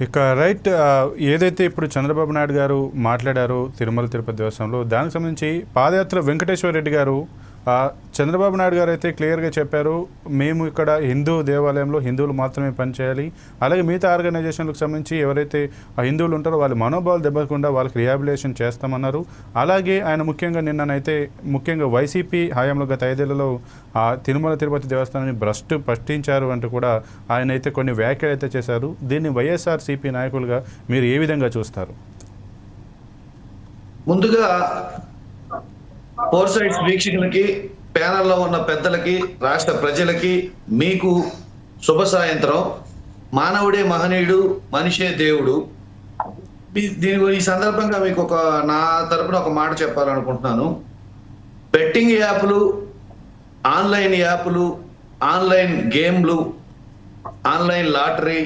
ఇక రైట్ ఏదైతే ఇప్పుడు చంద్రబాబు నాయుడు గారు మాట్లాడారో తిరుమల తిరుపతి దేవస్థానంలో దానికి సంబంధించి పాదయాత్ర వెంకటేశ్వర రెడ్డి గారు చంద్రబాబు నాయుడు గారు అయితే క్లియర్గా చెప్పారు మేము ఇక్కడ హిందూ దేవాలయంలో హిందువులు మాత్రమే పనిచేయాలి. అలాగే మిగతా ఆర్గనైజేషన్లకు సంబంధించి ఎవరైతే ఆ హిందువులు ఉంటారో వాళ్ళ మనోభావాలు దెబ్బకుండా వాళ్ళకి రిహాబిలేషన్ చేస్తామన్నారు. అలాగే ఆయన ముఖ్యంగా నిన్ననైతే ముఖ్యంగా వైసీపీ హయాంలో గత ఐదేళ్ళలో ఆ తిరుమల తిరుపతి దేవస్థానాన్ని భ్రష్టు పష్టించారు అంటూ కూడా ఆయన అయితే కొన్ని వ్యాఖ్యలు అయితే చేశారు. దీన్ని వైఎస్ఆర్ సిపి నాయకులుగా మీరు ఏ విధంగా చూస్తారు? ముందుగా ఫోర్ సైడ్స్ వీక్షకులకి ప్యానల్లో ఉన్న పెద్దలకి రాష్ట్ర ప్రజలకి మీకు శుభ సాయంత్రం. మానవుడే మహనీయుడు మనిషే దేవుడు. దీని ఈ సందర్భంగా మీకు ఒక నా తరపున ఒక మాట చెప్పాలనుకుంటున్నాను. బెట్టింగ్ యాప్లు ఆన్లైన్ యాప్లు ఆన్లైన్ గేమ్లు online lottery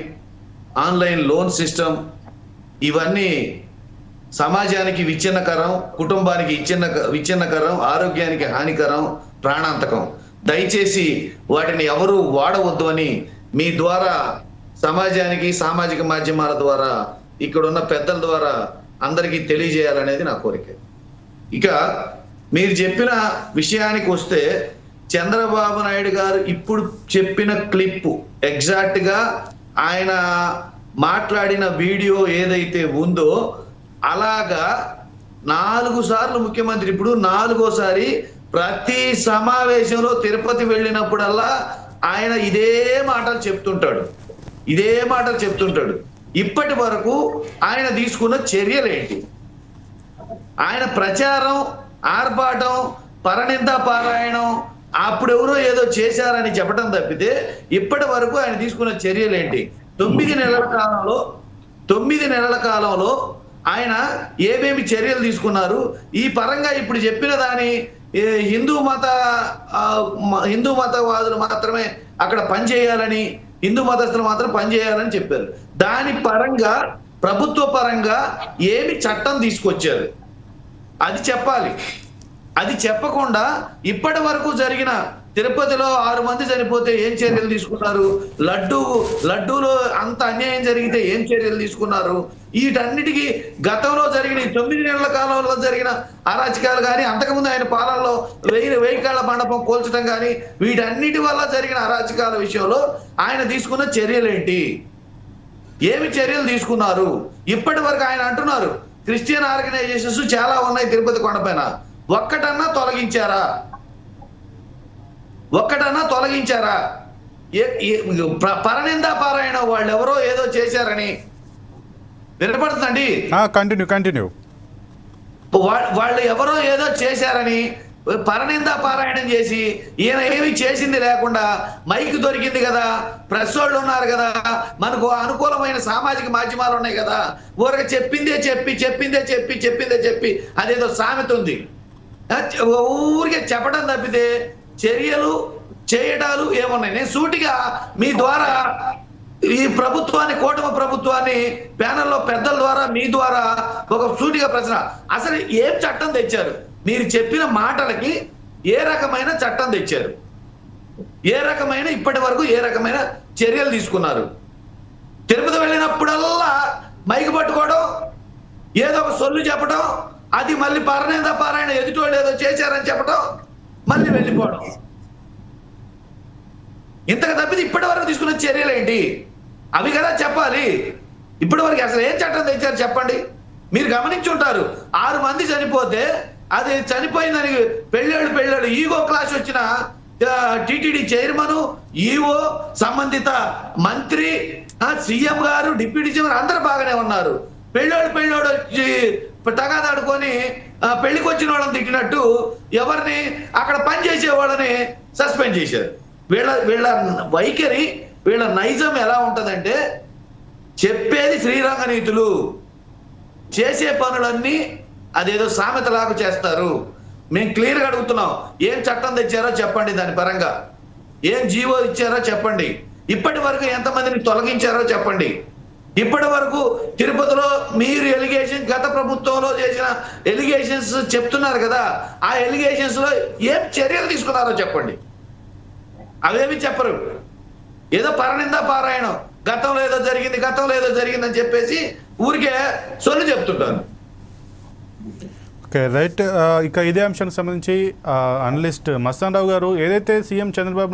online loan system ఇవన్నీ సమాజానికి విచ్ఛిన్నకరం కుటుంబానికి ఇచ్చిన్న విచ్ఛిన్నకరం ఆరోగ్యానికి హానికరం ప్రాణాంతకం. దయచేసి వాటిని ఎవరు వాడవద్దు అని మీ ద్వారా సమాజానికి సామాజిక మాధ్యమాల ద్వారా ఇక్కడ ఉన్న పెద్దల ద్వారా అందరికీ తెలియజేయాలనేది నా కోరిక. ఇక మీరు చెప్పిన విషయానికి వస్తే చంద్రబాబు నాయుడు గారు ఇప్పుడు చెప్పిన క్లిప్ ఎగ్జాక్ట్గా ఆయన మాట్లాడిన వీడియో ఏదైతే ఉందో అలాగా నాలుగు సార్లు ముఖ్యమంత్రి. ఇప్పుడు నాలుగోసారి ప్రతి సమావేశంలో తిరుపతి వెళ్ళినప్పుడల్లా ఆయన ఇదే మాటలు చెప్తుంటాడు. ఇదే మాటలు చెప్తుంటాడు. ఇప్పటి వరకు ఆయన తీసుకున్న చర్యలేంటి? ఆయన ప్రచారం ఆర్భాటం పరనింద పారాయణం అప్పుడెవరో ఏదో చేశారని చెప్పడం తప్పితే ఇప్పటి వరకు ఆయన తీసుకున్న చర్యలేంటి? తొమ్మిది నెలల కాలంలో తొమ్మిది నెలల కాలంలో ఆయన ఏమేమి చర్యలు తీసుకున్నారు? ఈ పరంగా ఇప్పుడు చెప్పిన దాని హిందూ మత హిందూ మతవాదులు మాత్రమే అక్కడ పనిచేయాలని హిందూ మతస్థులు మాత్రం పనిచేయాలని చెప్పారు. దాని పరంగా ప్రభుత్వ పరంగా ఏమి చట్టం తీసుకొచ్చారు? అది చెప్పాలి. అది చెప్పకుండా ఇప్పటి వరకు జరిగిన తిరుపతిలో ఆరు మంది చనిపోతే ఏం చర్యలు తీసుకున్నారు? లడ్డు లడ్డూలో అంత అన్యాయం జరిగితే ఏం చర్యలు తీసుకున్నారు? వీటన్నిటికీ గతంలో జరిగిన తొమ్మిది నెలల కాలంలో జరిగిన అరాచకాలు కానీ అంతకుముందు ఆయన పాలనలో వెయ్యి వెయ్యి కాళ్ళ మండపం కోల్చడం కానీ వీటన్నిటి వల్ల జరిగిన అరాచకాల విషయంలో ఆయన తీసుకున్న చర్యలేంటి? ఏమి చర్యలు తీసుకున్నారు? ఇప్పటి వరకు ఆయన అంటున్నారు క్రిస్టియన్ ఆర్గనైజేషన్స్ చాలా ఉన్నాయి తిరుపతి కొండపైన. ఒక్కటన్నా తొలగించారా? ఒక్కటన్నా తొలగించారా? పరనిందా పారాయణ వాళ్ళు ఎవరో ఏదో చేశారని వినపడుతుందండి? కంటిన్యూ కంటిన్యూ వాళ్ళు ఎవరో ఏదో చేశారని పరనింద పారాయణం చేసి ఈయన ఏమి చేసింది లేకుండా మైక్ దొరికింది కదా ప్రెస్ వాళ్ళు ఉన్నారు కదా మనకు అనుకూలమైన సామాజిక మాధ్యమాలు ఉన్నాయి కదా ఊరక చెప్పిందే చెప్పి చెప్పిందే చెప్పి చెప్పిందే చెప్పి అదేదో సామెత ఉంది. ఊరికే చెప్పడం తప్పితే చర్యలు చేయడాలు ఏమున్నాయి? నేను సూటిగా మీ ద్వారా ఈ ప్రభుత్వాన్ని కూటమి ప్రభుత్వాన్ని ప్యానల్లో పెద్దల ద్వారా మీ ద్వారా ఒక సూటిగా ప్రశ్న. అసలు ఏం చట్టం తెచ్చారు? మీరు చెప్పిన మాటలకి ఏ రకమైన చట్టం తెచ్చారు? ఏ రకమైన ఇప్పటి వరకు ఏ రకమైన చర్యలు తీసుకున్నారు? తిరుపతి వెళ్ళినప్పుడల్లా మైకి పట్టుకోవడం ఏదో ఒక సొల్లు చెప్పడం అది మళ్ళీ పరనేంద పారాయణ ఎదుటోళ్ళు ఏదో చేశారని చెప్పడం మళ్ళీ వెళ్ళిపోవడం. ఇంతకు తప్పితే ఇప్పటి వరకు తీసుకున్న చర్యలు ఏంటి? అవి కదా చెప్పాలి. ఇప్పటి వరకు అసలు ఏం చట్టం తెచ్చారు చెప్పండి? మీరు గమనించి ఉంటారు ఆరు మంది చనిపోతే అది చనిపోయిందని పెళ్ళాడు పెళ్ళాడు ఈగో క్లాస్ వచ్చిన టిటిడి చైర్మన్ ఈఓ సంబంధిత మంత్రి సీఎం గారు డిప్యూటీ చైర్మన్ గారు బాగానే ఉన్నారు. పెళ్ళోడు పెళ్ళోడు వచ్చి తగాదాడుకొని ఆ, పెళ్ళికి వచ్చిన వాళ్ళని తిట్టినట్టు ఎవరిని అక్కడ పని చేసే వాళ్ళని సస్పెండ్ చేశారు. వీళ్ళ వీళ్ళ వైఖరి వీళ్ళ నైజం ఎలా ఉంటుందంటే చెప్పేది శ్రీరంగ నీతులు. చేసే పనులన్నీ అదేదో సామెతలాగా చేస్తారు. మేము క్లియర్గా అడుగుతున్నాం ఏం చట్టం తెచ్చారో చెప్పండి దాని పరంగా. ఏం జీవో ఇచ్చారో చెప్పండి. ఇప్పటి వరకు ఎంతమందిని తొలగించారో చెప్పండి. ఇప్పటి వరకు తిరుపతిలో మీరు ఎలిగేషన్ గత ప్రభుత్వంలో చేసిన ఎలిగేషన్స్ చెప్తున్నారు కదా ఆ ఎలిగేషన్స్లో ఏం చర్యలు తీసుకున్నారో చెప్పండి. అవేమి చెప్పరు. ఏదో పరనిందా పారాయణం గతంలో ఏదో జరిగింది గతంలో ఏదో జరిగిందని చెప్పేసి ఊరికే సొల్లు చెప్తుంటాను ఓకే రైట్. ఇక ఇదే అంశానికి సంబంధించి అనలిస్ట్ మస్తాన్ రావు గారు ఏదైతే సీఎం చంద్రబాబు